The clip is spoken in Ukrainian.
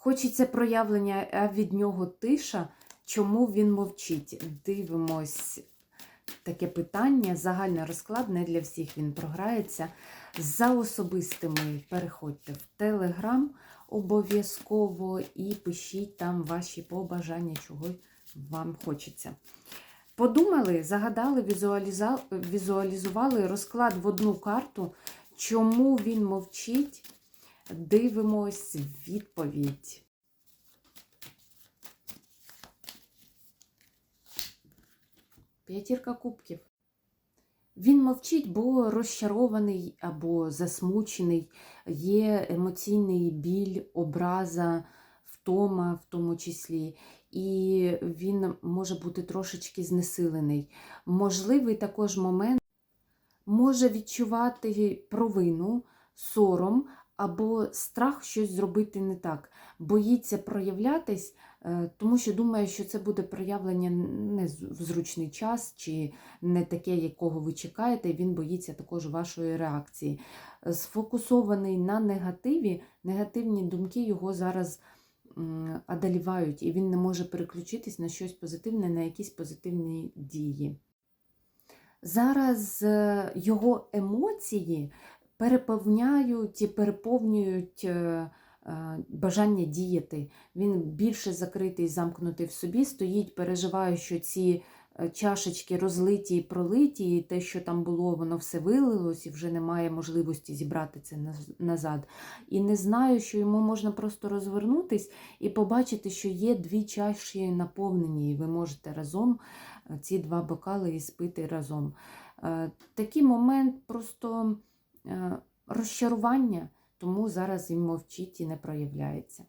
Хочеться проявлення, а від нього тиша. Чому він мовчить? Дивимось таке питання. Загальний розклад не для всіх він програється. За особистими переходьте в Телеграм обов'язково і пишіть там ваші побажання, чого вам хочеться. Подумали, загадали, візуалізували розклад в одну карту. Чому він мовчить? Дивимось відповідь. П'ятірка кубків. Він мовчить, бо розчарований або засмучений, є емоційний біль, образа, втома в тому числі, і він може бути трошечки знесилений. Можливий також момент може відчувати провину, сором або страх щось зробити не так, боїться проявлятись, е, тому що думає, що це буде проявлення не в зручний час чи не таке, якого ви чекаєте, і він боїться також вашої реакції. Е, Сфокусований на негативі, негативні думки його зараз одолівають, і він не може переключитись на щось позитивне, на якісь позитивні дії. Зараз е, його емоції переповняють і переповнюють е, е, бажання діяти. Він більше закритий, замкнутий в собі, стоїть, переживає, що ці е, чашечки розлиті і пролиті, і те, що там було, воно все вилилось, і вже немає можливості зібрати це назад. І не знаю, що йому можна просто розвернутись і побачити, що є дві чаші наповнені, і ви можете разом ці два бокали і спити разом. Такий момент просто розчарування, тому зараз він мовчить і не проявляється.